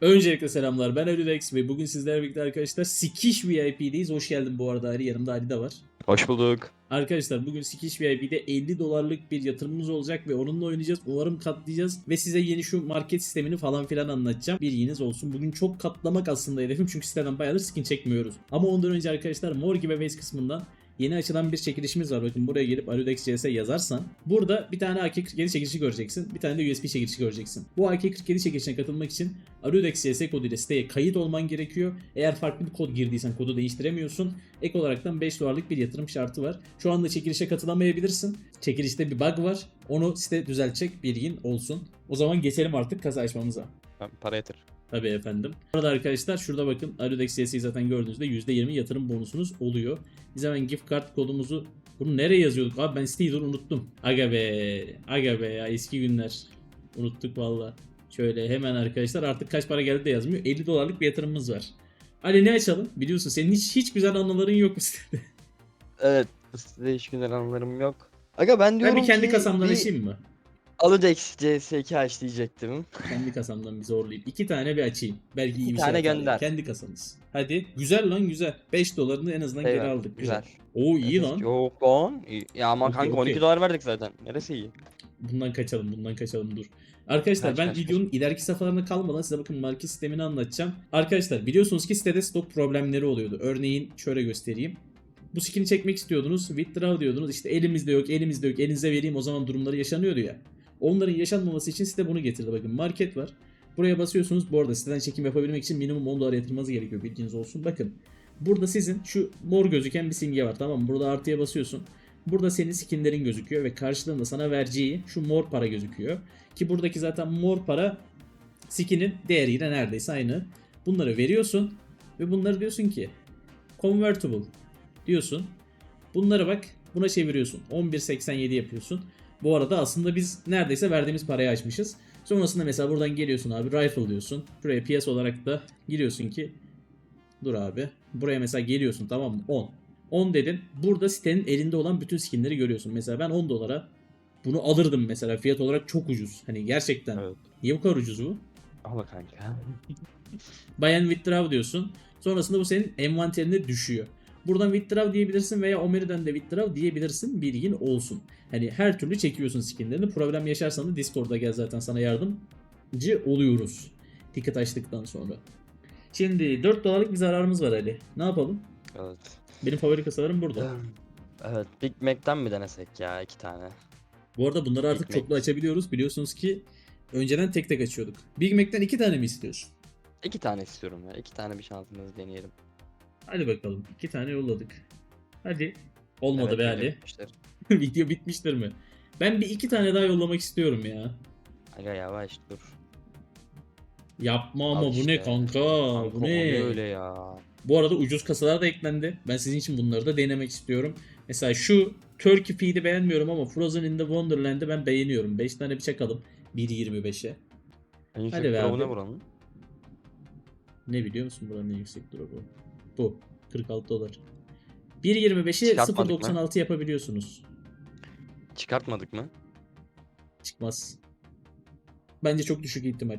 Öncelikle selamlar. Ben Ali Rex ve bugün sizlerle birlikte arkadaşlar Sikiş VIP'deyiz. Hoş geldin bu arada Ali. Yanımda Ali de var. Hoş bulduk. Arkadaşlar bugün Sikiş VIP'de 50 dolarlık bir yatırımımız olacak ve onunla oynayacağız. Umarım katlayacağız ve size yeni şu market sistemini falan filan anlatacağım. Bilginiz olsun. Bugün çok katlamak aslında hedefim çünkü siteden bayağıdır skin çekmiyoruz. Ama ondan önce arkadaşlar Mor Giveaways kısmından Yeni açılan bir çekilişimiz var. Bakın buraya gelip Aludex CS yazarsan burada bir tane AK-47 çekilişi göreceksin. Bir tane de USB çekilişi göreceksin. Bu AK-47 çekilişine katılmak için Aludex CS koduyla siteye kayıt olman gerekiyor. Eğer farklı bir kod girdiysen kodu değiştiremiyorsun. Ek olaraktan 5 dolarlık bir yatırım şartı var. Şu anda çekilişe katılamayabilirsin. Çekilişte bir bug var. Onu site düzeltecek bilgin olsun. O zaman geçelim artık kasa açmamıza. Ben para yatır. Tabii efendim. Bu arada arkadaşlar şurada bakın Aludex CS'yi zaten gördüğünüzde %20 yatırım bonusunuz oluyor. Biz hemen gift card kodumuzu bunu nereye yazıyorduk abi ben siteyi dur unuttum. Aga be aga be ya eski günler. Unuttuk valla. Şöyle hemen arkadaşlar artık kaç para geldi de yazmıyor. 50 dolarlık bir yatırımımız var. Ali ne açalım? Biliyorsun senin hiç hiç güzel anıların yok bu sitede. Evet. Size hiç güzel anılarım yok. Aga ben diyorum Ben bir kendi ki kasamdan bir açayım mı? Aludex CS2 aç diyecektim. Kendi kasamdan bir zorlayayım. İki tane bir açayım. Belki iyi İki bir tane şey atar. gönder. Kendi kasamız. Hadi. Güzel lan güzel. 5 dolarını en azından geri aldık. Güzel. Oo iyi lan. Yok lan. İyi. Ya ama Okey, kanka 12 okey. dolar verdik zaten. Neresi iyi? Bundan kaçalım, bundan kaçalım dur. Arkadaşlar Kaç, ben kaç, videonun ileriki safhalarına kalmadan size bakın market sistemini anlatacağım. Arkadaşlar biliyorsunuz ki sitede stok problemleri oluyordu. Örneğin şöyle göstereyim. Bu skin'i çekmek istiyordunuz. Withdraw diyordunuz. İşte elimizde yok, elimizde yok, elinize vereyim o zaman durumları yaşanıyordu ya. Onların yaşanmaması için site bunu getirdi. Bakın market var. Buraya basıyorsunuz. Bu arada siteden çekim yapabilmek için minimum 10 dolar yatırmanız gerekiyor. Bilginiz olsun. Bakın. Burada sizin şu mor gözüken bir simge var tamam mı? Burada artıya basıyorsun. Burada senin skinlerin gözüküyor ve karşılığında sana vereceği şu mor para gözüküyor. Ki buradaki zaten mor para skinin değeriyle neredeyse aynı. Bunları veriyorsun ve bunları diyorsun ki convertible diyorsun. Bunları bak buna çeviriyorsun. 11.87 yapıyorsun. Bu arada aslında biz neredeyse verdiğimiz parayı açmışız. Sonrasında mesela buradan geliyorsun abi rifle diyorsun. Buraya piyasa olarak da giriyorsun ki dur abi. Buraya mesela geliyorsun tamam mı? 10. 10 dedin. Burada sitenin elinde olan bütün skinleri görüyorsun. Mesela ben 10 dolara bunu alırdım mesela. Fiyat olarak çok ucuz. Hani gerçekten. Evet. Niye bu kadar ucuz bu? Ama kanka. Buy and withdraw diyorsun. Sonrasında bu senin envanterine düşüyor. Buradan withdraw diyebilirsin veya Omeri'den de withdraw diyebilirsin. Bilgin olsun. Hani her türlü çekiyorsun skinlerini. Problem yaşarsan da Discord'a gel zaten sana yardımcı oluyoruz. Ticket açtıktan sonra. Şimdi 4 dolarlık bir zararımız var Ali. Ne yapalım? Evet. Benim favori kasalarım burada. Evet. Big Mac'ten mi denesek ya iki tane? Bu arada bunları artık Big Mac. çoklu açabiliyoruz. Biliyorsunuz ki önceden tek tek açıyorduk. Big Mac'ten 2 tane mi istiyorsun? İki tane istiyorum ya. İki tane bir şansımızı deneyelim. Hadi bakalım. 2 tane yolladık. Hadi. Olmadı Evet, be Ali. Video bitmiştir mi? Ben bir iki tane daha yollamak istiyorum ya. Aga yavaş dur. Yapma ama Al bu ne işte. kanka? Kanka, bu ne? öyle ya? Bu arada ucuz kasalar da eklendi. Ben sizin için bunları da denemek istiyorum. Mesela şu Turkey Feed'i beğenmiyorum ama Frozen in the Wonderland'ı ben beğeniyorum. 5 tane bir çakalım. 1.25'e. En yüksek Hadi be abi. ne buranın? Ne biliyor musun buranın en yüksek drop'u? Bu. 46 dolar. 1.25'i Çıkartmadık mı? 0.96 yapabiliyorsunuz. Çıkartmadık mı? Çıkmaz. Bence çok düşük ihtimal.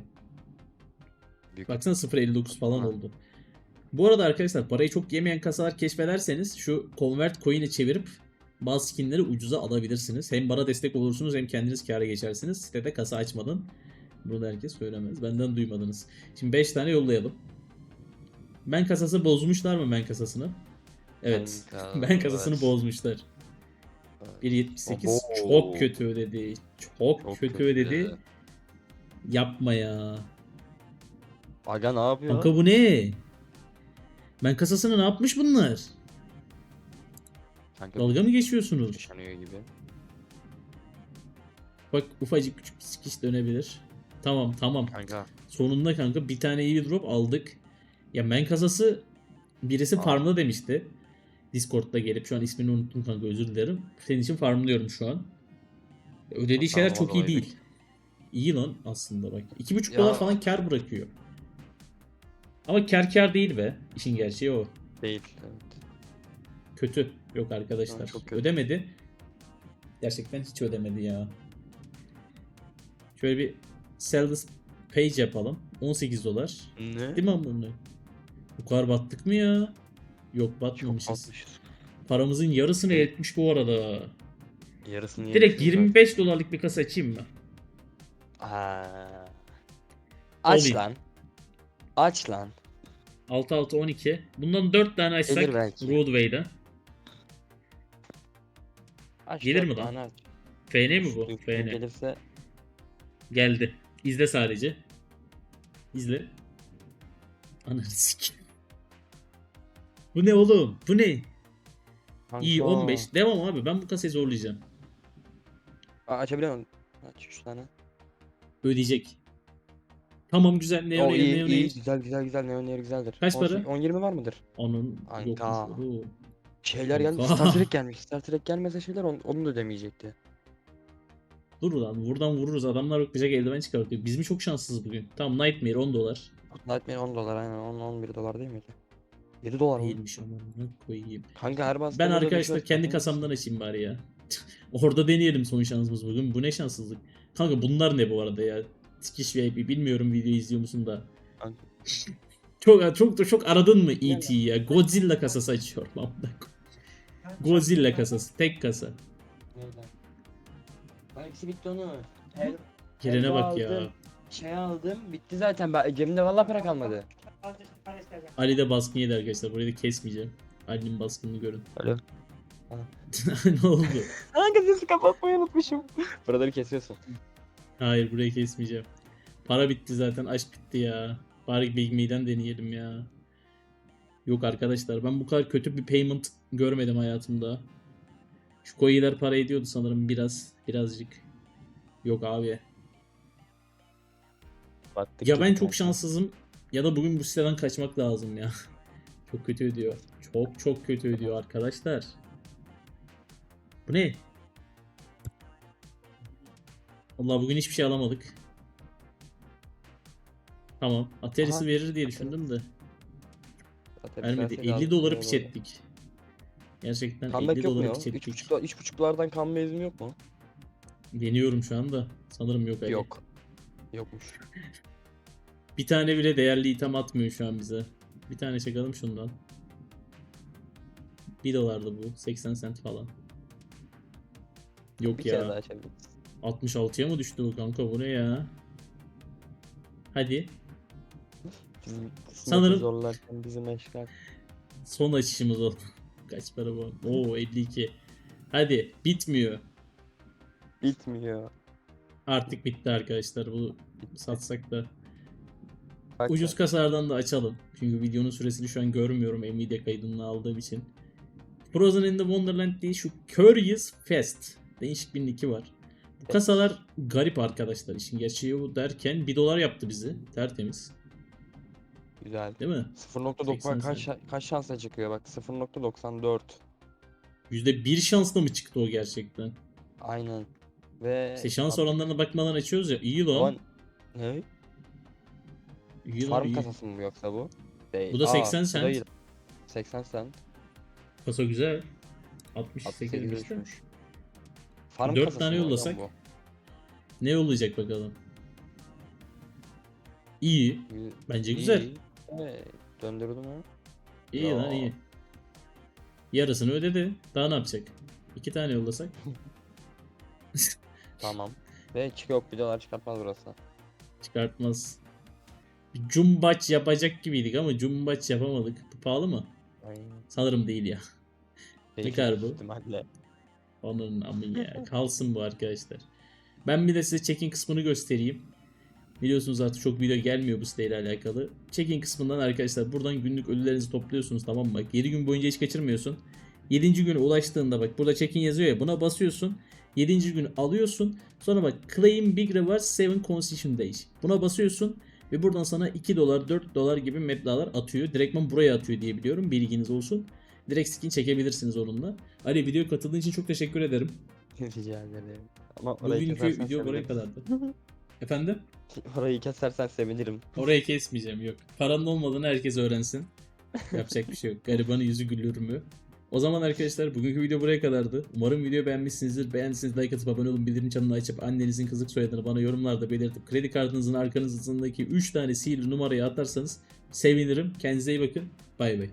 Büyük. Baksana 0.59 falan Ha. oldu. Bu arada arkadaşlar parayı çok yemeyen kasalar keşfederseniz şu convert coin'i çevirip bazı skinleri ucuza alabilirsiniz. Hem bana destek olursunuz hem kendiniz kâra geçersiniz. Sitede kasa açmadan. Bunu herkes söylemez. Benden duymadınız. Şimdi 5 tane yollayalım. Ben kasası bozmuşlar mı ben kasasını? Evet. Ben kasasını evet. bozmuşlar. Evet. 1.78 Abo. çok kötü ödedi. Çok, Çok kötü kötü ödedi. ya. Yapma ya. Aga ne yapıyor? Kanka bu ne? Ben kasasını ne yapmış bunlar? Kanka Dalga mı geçiyorsunuz? yaşanıyor gibi. Bak ufacık küçük bir sikiş dönebilir. Tamam tamam. Kanka Sonunda kanka bir tane iyi bir drop aldık. Ya men kasası birisi Aa. farmla demişti. Discord'da gelip şu an ismini unuttum kanka özür dilerim. Senin için farmlıyorum şu an. Ödediği Hatta şeyler çok iyi değil. İyi lan aslında bak. 2,5 Ya. dolar falan kar bırakıyor. Ama kar kar değil be. İşin gerçeği o. değil. Evet. Kötü. Yok arkadaşlar. çok kötü. Ödemedi. Gerçekten hiç ödemedi ya. Şöyle bir sell this page yapalım. 18 dolar. Ne? Değil mi amına? Kadar battık mı ya? Yok batmamışız. Paramızın yarısını etmiş bu arada. Yarısını Direkt yemişiz 25 dolarlık bir kasa açayım mı? Aç Olayım. lan. Aç lan. 6 6 12. Bundan 4 tane açsak belki. Broadway'da. Aç Gelir dört mi lan? tane aç. FN mi bu? FN. Gelirse Geldi. İzle sadece. İzle. Ananı sikeyim. Bu ne oğlum? Bu ne? İyi Kanka. 15. Devam abi. Ben bu kasayı zorlayacağım. Aa, açabiliyor musun? Aç 3 tane. Ödeyecek. Tamam güzel. Ne o ne iyi, ne iyi, ne güzel güzel güzel neon yer güzeldir. Kaç para? 10-20 var mıdır? Onun Kanka. yokmuş. Oo. Şeyler gelmiş. Star Trek gelmiş. Star Trek gelmese şeyler on, onu da ödemeyecekti. Dur lan buradan vururuz. Adamlar bakacak eldiven çıkartıyor. Biz mi çok şanssız bugün? Tamam Nightmare 10 dolar. Nightmare 10 dolar aynen 10 11 dolar değil miydi? 7 dolar mı? Değilmiş koyayım. Kanka her bastığında Ben arkadaşlar kendi kasamdan açayım bari ya. Orada deneyelim son şansımız bugün. Bu ne şanssızlık. Kanka bunlar ne bu arada ya? Tikiş VIP bilmiyorum video izliyor musun da. Kanka. Çok çok da çok aradın mı ET'yi ya? Godzilla kasası amına koyayım. Godzilla kasası tek kasa. Neyden? Ben eksi bitti onu. Her, Helva bak ya. Şey aldım. Bitti zaten. Ben, cebimde vallahi para kalmadı. Ali de baskın yedi arkadaşlar. Burayı da kesmeyeceğim. Ali'nin baskınını görün. Alo. ne oldu? Kanka sesi kapatmayı unutmuşum. Buraları kesiyorsun. Hayır burayı kesmeyeceğim. Para bitti zaten. Aç bitti ya. Bari Big Me'den deneyelim ya. Yok arkadaşlar ben bu kadar kötü bir payment görmedim hayatımda. Şu coin'ler para ediyordu sanırım biraz. Birazcık. Yok abi. Battık Ya ben çok şanssızım ya da bugün bu siteden kaçmak lazım ya. çok kötü ödüyor. Çok çok kötü ödüyor arkadaşlar. Bu ne? Allah bugün hiçbir şey alamadık. Tamam. Ateris'i verir diye düşündüm de. Zaten Vermedi. verseydi 50 aldım, doları piç ettik. Gerçekten Comeback 50 yok mu doları piç ettik. 3.5 3.5'lardan comeback izim yok mu? Deniyorum şu anda. Sanırım yok. Yok. Yokmuş. Bir tane bile değerli item atmıyor şu an bize. Bir tane çakalım şundan. 1 dolardı bu. 80 sent falan. Yok Bir ya. açabiliriz. 66'ya mı düştü bu kanka? Bu ne ya? Hadi. Bizim Sanırım- zorlarken bizim eşkal. Son açışımız oldu. Kaç para bu? Oo 52. Hadi. Bitmiyor. Bitmiyor. Artık bitti arkadaşlar. Bu satsak da. Bak Ucuz sen. kasalardan da açalım. Çünkü videonun süresini şu an görmüyorum Nvidia kaydını aldığım için. Frozen in the Wonderland değil şu Curious Fest. Değişik bir nicki var. Bu kasalar garip arkadaşlar. İşin gerçeği bu derken 1 dolar yaptı bizi. Tertemiz. Güzel. Değil mi? 0.90 80 kaç kaç şansla çıkıyor bak 0.94. %1 şansla mı çıktı o gerçekten? Aynen. Ve İşte şans oranlarına bakmadan açıyoruz ya. İyi lan. Ne? İyi lan Farm iyi. kasası mı yoksa bu? Değil. Bu da 80 bu cent. değil. 80 cent. Kasa güzel. 68 68 işte. düşmüş. Farm Dört kasası tane mı hocam yollasak? bu? Ne yollayacak bakalım. İyi. Gü- Bence iyi. güzel. Evet, Döndürdü mü? İyi Ya. lan iyi. Yarısını ödedi. Daha ne yapacak? İki tane yollasak. Tamam. Ve çıkıyor videolar çıkartmaz burası. Çıkartmaz. Bir cumbaç yapacak gibiydik ama cumbaç yapamadık. Bu pahalı mı? Aynen. Sanırım değil ya. Değişik kadar bu? ihtimalle. Onun amı ya. Kalsın bu arkadaşlar. Ben bir de size check-in kısmını göstereyim. Biliyorsunuz artık çok video gelmiyor bu siteyle alakalı. Check-in kısmından arkadaşlar buradan günlük ölülerinizi topluyorsunuz tamam mı? Bak 7 gün boyunca hiç kaçırmıyorsun. 7. güne ulaştığında bak burada check-in yazıyor ya buna basıyorsun. 7. gün alıyorsun. Sonra bak claim big rewards 7 concession days. Buna basıyorsun ve buradan sana 2 dolar 4 dolar gibi meblağlar atıyor. Direktman buraya atıyor diye biliyorum. Bilginiz olsun. Direkt skin çekebilirsiniz onunla. Ali videoya katıldığın için çok teşekkür ederim. Rica ederim. Ama orayı Bugünkü video buraya kadardı. Efendim? Orayı kesersen sevinirim. Orayı kesmeyeceğim yok. Paranın olmadığını herkes öğrensin. Yapacak bir şey yok. Garibanın yüzü gülür mü? O zaman arkadaşlar bugünkü video buraya kadardı. Umarım video beğenmişsinizdir. Beğendiyseniz like atıp abone olun. Bildirim çanını açıp annenizin kızlık soyadını bana yorumlarda belirtip kredi kartınızın arkanızındaki 3 tane sihirli numarayı atarsanız sevinirim. Kendinize iyi bakın. Bay bay.